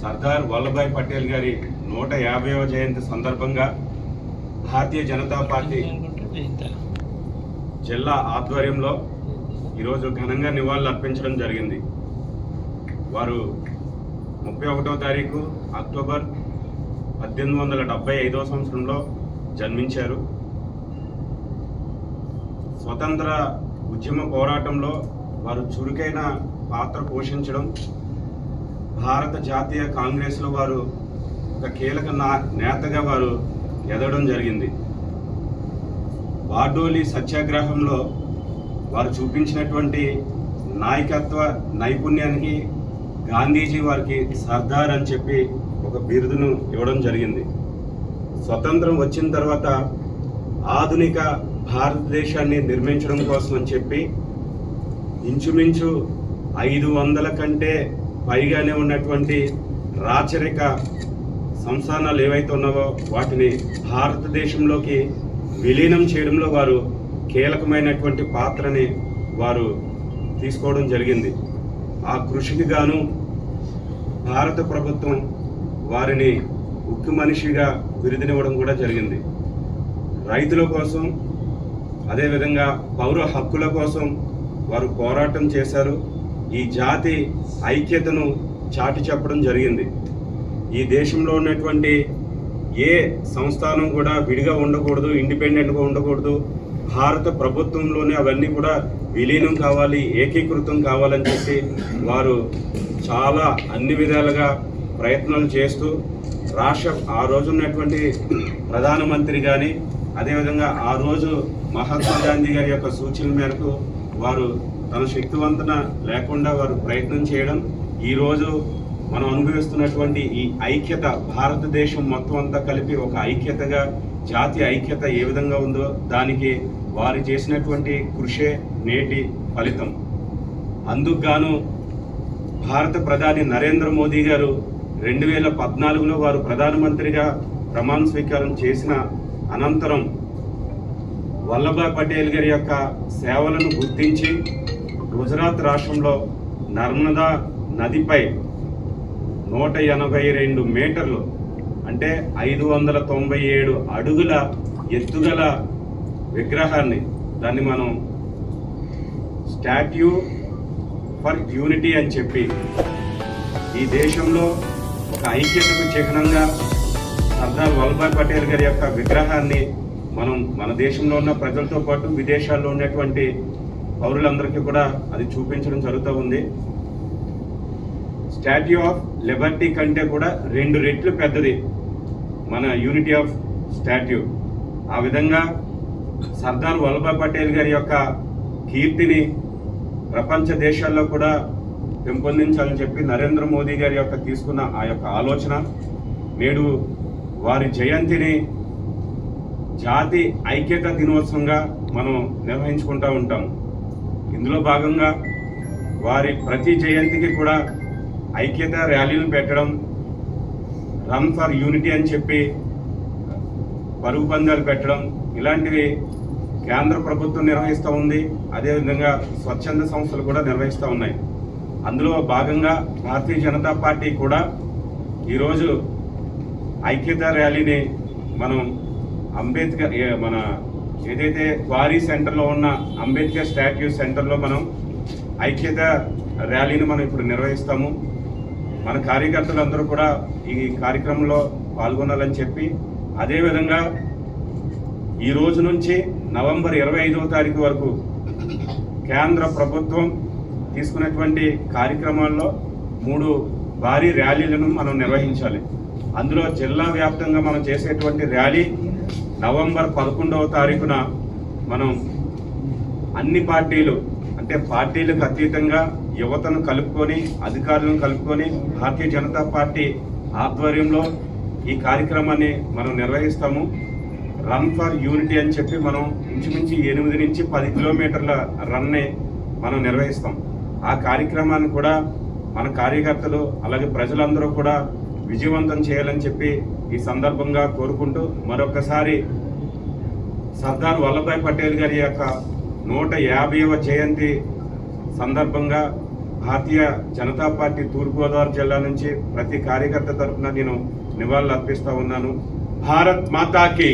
సర్దార్ వల్లభాయ్ పటేల్ గారి నూట యాభైవ జయంతి సందర్భంగా భారతీయ జనతా పార్టీ జిల్లా ఆధ్వర్యంలో ఈరోజు ఘనంగా నివాళులు అర్పించడం జరిగింది. వారు ముప్పై ఒకటో తారీఖు అక్టోబర్ పద్దెనిమిది వందల డెబ్బై ఐదవ సంవత్సరంలో జన్మించారు. స్వతంత్ర ఉద్యమ పోరాటంలో వారు చురుకైన పాత్ర పోషించడం భారత జాతీయ కాంగ్రెస్లో వారు ఒక కీలక నా- నేతగా వారు ఎదగడం జరిగింది. బార్డోలి సత్యాగ్రహంలో వారు చూపించినటువంటి నాయకత్వ నైపుణ్యానికి గాంధీజీ వారికి సర్దార్ అని చెప్పి ఒక బిరుదును ఇవ్వడం జరిగింది. స్వతంత్రం వచ్చిన తర్వాత ఆధునిక భారతదేశాన్ని నిర్మించడం కోసం అని చెప్పి ఇంచుమించు ఐదు వందల కంటే పైగానే ఉన్నటువంటి రాచరిక సంస్థానాలు ఏవైతే ఉన్నావో వాటిని భారతదేశంలోకి విలీనం చేయడంలో వారు కీలకమైనటువంటి పాత్రని వారు తీసుకోవడం జరిగింది. ఆ కృషికి గాను భారత ప్రభుత్వం వారిని ఉక్కు మనిషిగా బిరుదునివ్వడం కూడా జరిగింది. రైతుల కోసం అదేవిధంగా పౌర హక్కుల కోసం వారు పోరాటం చేశారు. ఈ జాతి ఐక్యతను చాటి చెప్పడం జరిగింది. ఈ దేశంలో ఉన్నటువంటి ఏ సంస్థానం కూడా విడిగా ఉండకూడదు ఇండిపెండెంట్గా ఉండకూడదు. భారత ప్రభుత్వంలోనే అవన్నీ కూడా విలీనం కావాలి ఏకీకృతం కావాలని చెప్పి వారు చాలా అన్ని విధాలుగా ప్రయత్నాలు చేస్తూ రాష్ట్ర ఆ రోజు ఉన్నటువంటి ప్రధానమంత్రి కానీ అదేవిధంగా ఆ రోజు మహాత్మా గాంధీ గారి యొక్క సూచనల మేరకు వారు తన శక్తివంతన లేకుండా వారు ప్రయత్నం చేయడం ఈరోజు మనం అనుభవిస్తున్నటువంటి ఈ ఐక్యత భారతదేశం మొత్తం అంతా కలిపి ఒక ఐక్యతగా జాతి ఐక్యత ఏ విధంగా ఉందో దానికి వారు చేసినటువంటి కృషే నేటి ఫలితం. అందుకు గాను భారత ప్రధాని నరేంద్ర మోదీ గారు రెండు వేల పద్నాలుగులో వారు ప్రధానమంత్రిగా ప్రమాణ స్వీకారం చేసిన అనంతరం వల్లభాయ్ పటేల్ గారి యొక్క సేవలను గుర్తించి గుజరాత్ రాష్ట్రంలో నర్మదా నదిపై నూట ఎనభై రెండు మీటర్లు అంటే ఐదు వందల తొంభై ఏడు అడుగుల ఎత్తుగల విగ్రహాన్ని దాన్ని మనం స్టాట్యూ ఫర్ యూనిటీ అని చెప్పి ఈ దేశంలో ఒక ఐక్యతకు చిహ్నంగా సర్దార్ వల్లభాయ్ పటేల్ గారి యొక్క విగ్రహాన్ని మనం మన దేశంలో ఉన్న ప్రజలతో పాటు విదేశాల్లో ఉన్నటువంటి పౌరులందరికీ కూడా అది చూపించడం జరుగుతూ ఉంది. స్టాట్యూ ఆఫ్ లిబర్టీ కంటే కూడా రెండు రెట్లు పెద్దది మన యూనిటీ ఆఫ్ స్టాట్యూ ఆ విధంగా సర్దార్ వల్లభాయ్ పటేల్ గారి యొక్క కీర్తిని ప్రపంచ దేశాల్లో కూడా పెంపొందించాలని చెప్పి నరేంద్ర మోదీ గారి యొక్క తీసుకున్న ఆ యొక్క ఆలోచన. నేడు వారి జయంతిని జాతి ఐక్యత దినోత్సవంగా మనం నిర్వహించుకుంటూ ఉంటాం. ఇందులో భాగంగా వారి ప్రతి జయంతికి కూడా ఐక్యత ర్యాలీలు పెట్టడం రన్ ఫర్ యూనిటీ అని చెప్పి పరుగు పందాలు పెట్టడం ఇలాంటివి కేంద్ర ప్రభుత్వం నిర్వహిస్తూ ఉంది. అదేవిధంగా స్వచ్ఛంద సంస్థలు కూడా నిర్వహిస్తూ ఉన్నాయి. అందులో భాగంగా భారతీయ జనతా పార్టీ కూడా ఈరోజు ఐక్యత ర్యాలీని మనం అంబేద్కర్ మన ఏదైతే క్వారీ సెంటర్లో ఉన్న అంబేద్కర్ స్టాట్యూ సెంటర్లో మనం ఐక్యత ర్యాలీని మనం ఇప్పుడు నిర్వహిస్తాము. మన కార్యకర్తలందరూ కూడా ఈ కార్యక్రమంలో పాల్గొనాలని చెప్పి అదేవిధంగా ఈ రోజు నుంచి నవంబర్ ఇరవై ఐదవ తారీఖు వరకు కేంద్ర ప్రభుత్వం తీసుకున్నటువంటి కార్యక్రమాల్లో మూడు భారీ ర్యాలీలను మనం నిర్వహించాలి. అందులో జిల్లా వ్యాప్తంగా మనం చేసేటువంటి ర్యాలీ నవంబర్ పదకొండవ తారీఖున మనం అన్ని పార్టీలు అంటే పార్టీలకు అతీతంగా యువతను కలుపుకొని అధికారులను కలుపుకొని భారతీయ జనతా పార్టీ ఆధ్వర్యంలో ఈ కార్యక్రమాన్ని మనం నిర్వహిస్తాము. రన్ ఫర్ యూనిటీ అని చెప్పి మనం ఇంచుమించు ఎనిమిది నుంచి పది కిలోమీటర్ల రన్ని మనం నిర్వహిస్తాం. ఆ కార్యక్రమాన్ని కూడా మన కార్యకర్తలు అలాగే ప్రజలందరూ కూడా విజయవంతం చేయాలని చెప్పి ఈ సందర్భంగా కోరుకుంటూ మరొకసారి సర్దార్ వల్లభాయ్ పటేల్ గారి యొక్క నూట యాభైవ జయంతి సందర్భంగా భారతీయ జనతా పార్టీ తూర్పుగోదావరి జిల్లా నుంచి ప్రతి కార్యకర్త తరఫున నేను నివాళులు అర్పిస్తూ ఉన్నాను. భారత్ మాతాకి